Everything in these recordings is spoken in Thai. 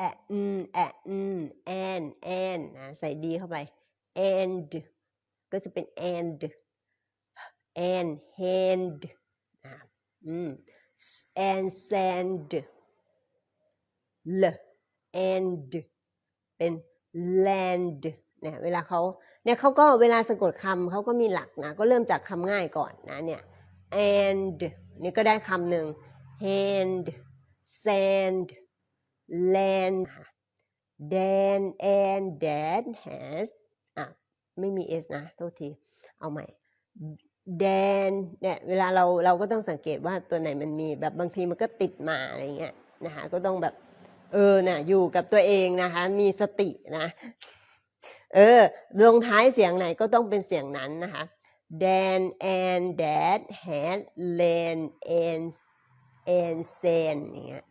แอะอืมแอะอืม and and นะใส่ดีเข้าไป and ก็จะเป็น and and hand นะอืม and sand l and เป็น land เนี่ยเวลาเขาเนี่ยเขาก็เวลาสะกดคำเขาก็มีหลักนะ ก็เริ่มจากคำง่ายก่อนนะเนี่ย and นี่ก็ได้คำหนึ่ง hand sand land ค่ะ Dan and Dad has อะไม่มี s นะโทษที เอาใหม่ Dan เนี่ยเวลาเราเราก็ต้องสังเกตว่าตัวไหนมันมีแบบบางทีมันก็ติดมาอะไรเงี้ยนะคะก็ต้องแบบเออน่ะอยู่กับตัวเองนะคะ มีสตินะ เออลงท้ายเสียงไหนก็ต้องเป็นเสียงนั้นนะคะ Dan and Dad had land and and sand อย่างเงี้ย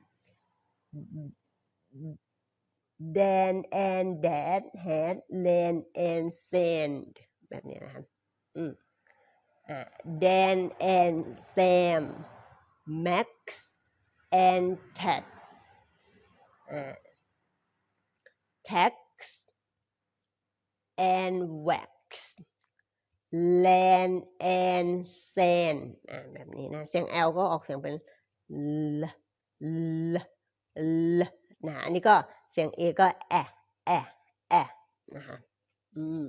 Dan and Dad had Lan and sand แบบนี้นะครับอืมอะ Dan and Sam Max and Ted อะ Tax and Wax Land and Sand อะแบบนี้นะ เสียง L ก็ออกเสียงเป็น L L L นะอันนี้ก็เสียง A ก็แอะแอะแอะนะคะอืม